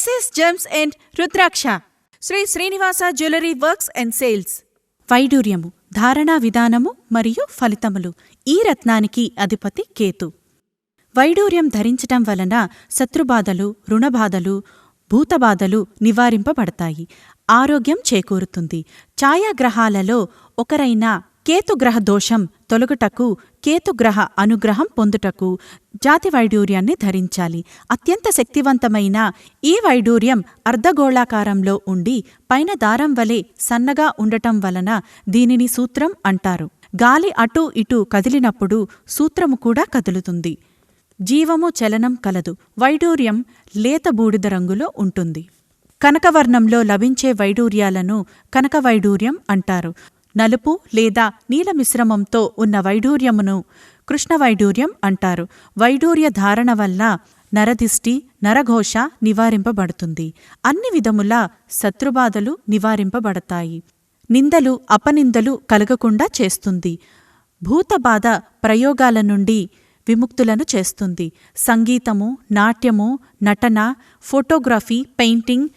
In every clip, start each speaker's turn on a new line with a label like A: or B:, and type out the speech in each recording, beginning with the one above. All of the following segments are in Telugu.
A: SS gems and Rudraksha Sri Srinivasa jewellery works and sales వైడూర్యము ధారణా విధానము మరియు ఫలితములు. ఈ రత్నానికి అధిపతి కేతు. వైడూర్యం ధరించటం వలన శత్రుబాధలు రుణబాధలు భూతబాధలు నివారింపబడతాయి. ఆరోగ్యం చేకూరుతుంది. ఛాయాగ్రహాలలో ఒకరైన కేతుగ్రహ దోషం తొలగుటకు కేతుగ్రహ అనుగ్రహం పొందుటకు జాతి వైడూర్యాన్ని ధరించాలి. అత్యంత శక్తివంతమైన ఈ వైడూర్యం అర్ధగోళాకారంలో ఉండి పైన దారం వలె సన్నగా ఉండటం వలన దీనిని సూత్రం అంటారు. గాలి అటూ ఇటూ కదిలినప్పుడు సూత్రము కూడా కదులుతుంది. జీవము చలనం కలదు. వైడూర్యం లేత బూడిద రంగులో ఉంటుంది. కనకవర్ణంలో లభించే వైడూర్యాలను కనకవైడూర్యం అంటారు. నలుపు లేదా నీల మిశ్రమంతో ఉన్న వైడూర్యమును కృష్ణవైడూర్యం అంటారు. వైడూర్య ధారణ వల్ల నరదిష్టి నరఘోష నివారింపబడుతుంది. అన్ని విధముల శత్రుబాధలు నివారింపబడతాయి. నిందలు అపనిందలు కలగకుండా చేస్తుంది. భూతబాధ ప్రయోగాల నుండి విముక్తులను చేస్తుంది. సంగీతము నాట్యము నటన ఫోటోగ్రఫీ పెయింటింగ్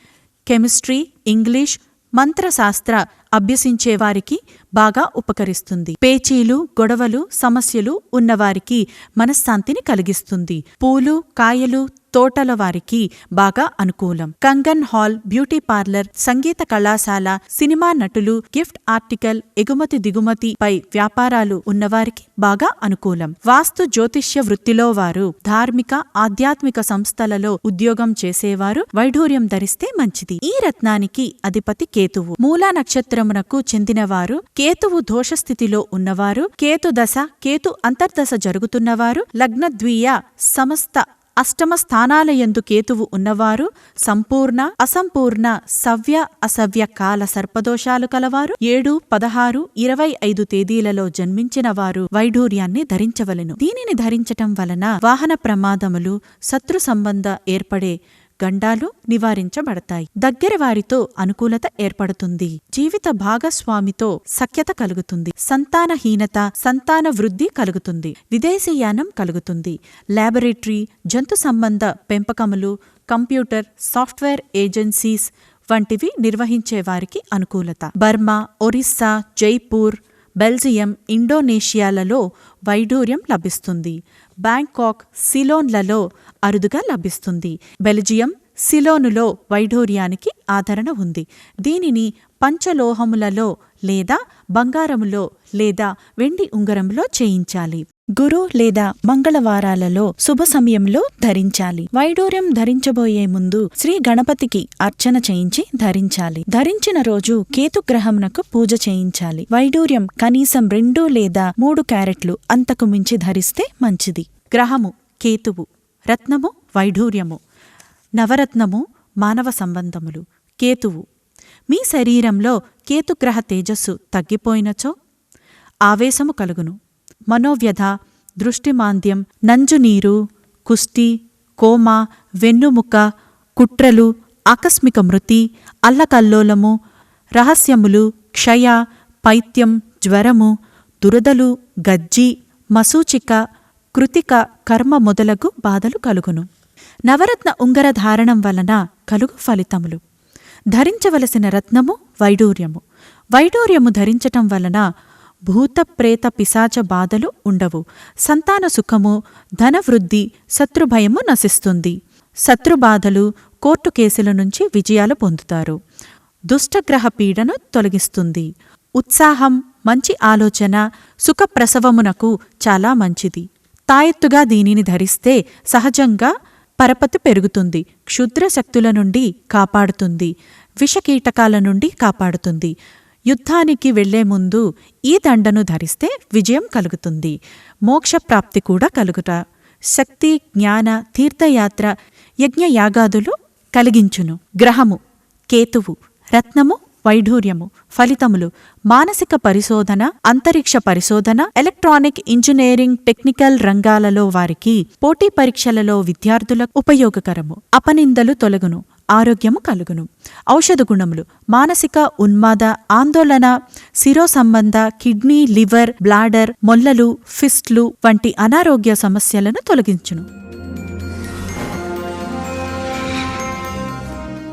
A: కెమిస్ట్రీ ఇంగ్లీష్ మంత్రశాస్త్ర అభ్యసించేవారికి బాగా ఉపకరిస్తుంది. పేచీలు గొడవలు సమస్యలు ఉన్నవారికి మనశ్శాంతిని కలిగిస్తుంది. పూలు కాయలు తోటల వారికి బాగా అనుకూలం. కంగన్ హాల్ బ్యూటీ పార్లర్ సంగీత కళాశాల సినిమా నటులు గిఫ్ట్ ఆర్టికల్ ఎగుమతి దిగుమతి పై వ్యాపారాలు ఉన్నవారికి బాగా అనుకూలం. వాస్తు జ్యోతిష్య వృత్తిలో వారు ధార్మిక ఆధ్యాత్మిక సంస్థలలో ఉద్యోగం చేసేవారు వైఢూర్యం ధరిస్తే మంచిది. ఈ రత్నానికి అధిపతి కేతువు. మూలా నక్షత్రమునకు చెందినవారు కేతువు దోషస్థితిలో ఉన్నవారు కేతు దశ కేతు అంతర్దశ జరుగుతున్నవారు లగ్నద్వీయ సమస్త అష్టమ స్థానాలయందు కేతువు ఉన్నవారు సంపూర్ణ అసంపూర్ణ సవ్య అసవ్య కాల సర్పదోషాలు కలవారు. ఏడు పదహారు ఇరవై ఐదు తేదీలలో జన్మించిన వారు వైఢూర్యాన్ని ధరించవలెను. దీనిని ధరించటం వలన వాహన ప్రమాదములు శత్రు సంబంధ ఏర్పడే గండాలు నివారించబడతాయి. దగ్గర వారితో అనుకూలత ఏర్పడుతుంది. జీవిత భాగస్వామితో సఖ్యత కలుగుతుంది. సంతానహీనత సంతాన వృద్ధి కలుగుతుంది. విదేశీయానం కలుగుతుంది. లాబొరేటరీ జంతు సంబంధ పెంపకములు కంప్యూటర్ సాఫ్ట్వేర్ ఏజెన్సీస్ వంటివి నిర్వహించేవారికి అనుకూలత. బర్మా ఒరిస్సా జైపూర్ బెల్జియం ఇండోనేషియాలలో వైఢూర్యం లభిస్తుంది. బ్యాంకాక్ సిలోన్లలో అరుదుగా లభిస్తుంది. బెల్జియం సిలోనులో వైఢూర్యానికి ఆదరణ ఉంది. దీనిని పంచలోహములలో లేదా బంగారములో లేదా వెండి ఉంగరంలో చేయించాలి. గురు లేదా మంగళవారాలలో శుభ సమయంలో ధరించాలి. వైడూర్యం ధరించబోయే ముందు శ్రీ గణపతికి అర్చన చేయించి ధరించాలి. ధరించిన రోజు కేతుగ్రహమునకు పూజ చేయించాలి. వైడూర్యం కనీసం రెండు లేదా మూడు క్యారెట్లు అంతకు మించి ధరిస్తే మంచిది. గ్రహము కేతువు రత్నము వైఢూర్యము నవరత్నము మానవ సంబంధములు. కేతువు మీ శరీరంలో కేతుగ్రహ తేజస్సు తగ్గిపోయినచో? ఆవేశము కలుగును. మనోవ్యధ దృష్టిమాంద్యం నంజునీరు కుష్టి కోమ వెన్నుముక కుట్రలు ఆకస్మిక మృతి అల్లకల్లోలము రహస్యములు క్షయ పైత్యం జ్వరము దురదలు గజ్జి మసూచిక కృతిక కర్మ మొదలగు బాధలు కలుగును నవరత్న ఉంగర ధారణం వలన కలుగు ఫలితములు ధరించవలసిన రత్నము వైడూర్యము వైడూర్యము ధరించటం వలన భూతప్రేత పిశాచ బాధలు ఉండవు. సంతాన సుఖము ధనవృద్ధి శత్రుభయము నశిస్తుంది. శత్రుబాధలు కోర్టు కేసుల నుంచి విజయాలు పొందుతారు. దుష్టగ్రహ పీడను తొలగిస్తుంది. ఉత్సాహం మంచి ఆలోచన సుఖప్రసవమునకు చాలా మంచిది. తాయెత్తుగా దీనిని ధరిస్తే సహజంగా పరపతి పెరుగుతుంది. క్షుద్ర శక్తుల నుండి కాపాడుతుంది. విషకీటకాల నుండి కాపాడుతుంది. యుద్ధానికి వెళ్ళే ముందు ఈ దండను ధరిస్తే విజయం కలుగుతుంది. మోక్షప్రాప్తి కూడా కలుగుట. శక్తి జ్ఞాన తీర్థయాత్ర యజ్ఞయాగాదులు కలిగించును. గ్రహము కేతువు రత్నము వైఢూర్యము ఫలితములు మానసిక పరిశోధన అంతరిక్ష పరిశోధన ఎలక్ట్రానిక్ ఇంజనీరింగ్ టెక్నికల్ రంగాలలో వారికి పోటీ పరీక్షలలో విద్యార్థులకు ఉపయోగకరము. అపనిందలు తొలగును. ఆరోగ్యము కలుగును. ఔషధ గుణములు మానసిక ఉన్మాద ఆందోళన శిరో సంబంధ కిడ్నీ లివర్ బ్లాడర్ మొల్లలు ఫిస్ట్లు వంటి అనారోగ్య సమస్యలను తొలగించును.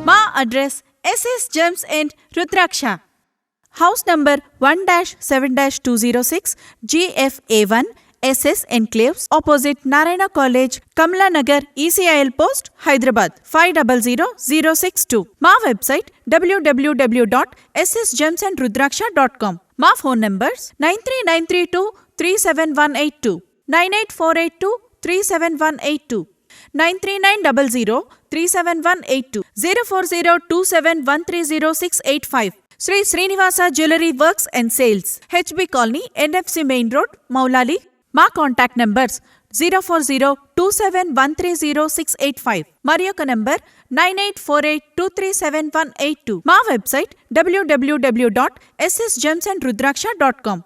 A: మా address SS gems and Rudraksha house number one dash seven dash two zero six GFA one SS enclaves opposite Narayana College, Kamla Nagar, ECIL Post, Hyderabad 500062. Ma website www.ssgemsandrudraksha.com. Ma phone numbers 93932 37182, 98482 37182. 93900 37182 040271308685 Sri Srinivasa Jewelry Works and Sales HB Colony NFC Main Road Maulali one eight two nine eight four eight two three seven one eight two nine three nine double zero three seven one eight two zero four zero two seven one three zero six eight five Sri Srinivasa jewellery works and sales HB colony NFC main road Moulali మా contact numbers zero four zero two seven one three zero six eight five మరి యొక్క number nine eight four eight two three seven one eight two మా website WWW dot SS gems and Rudraksha dot com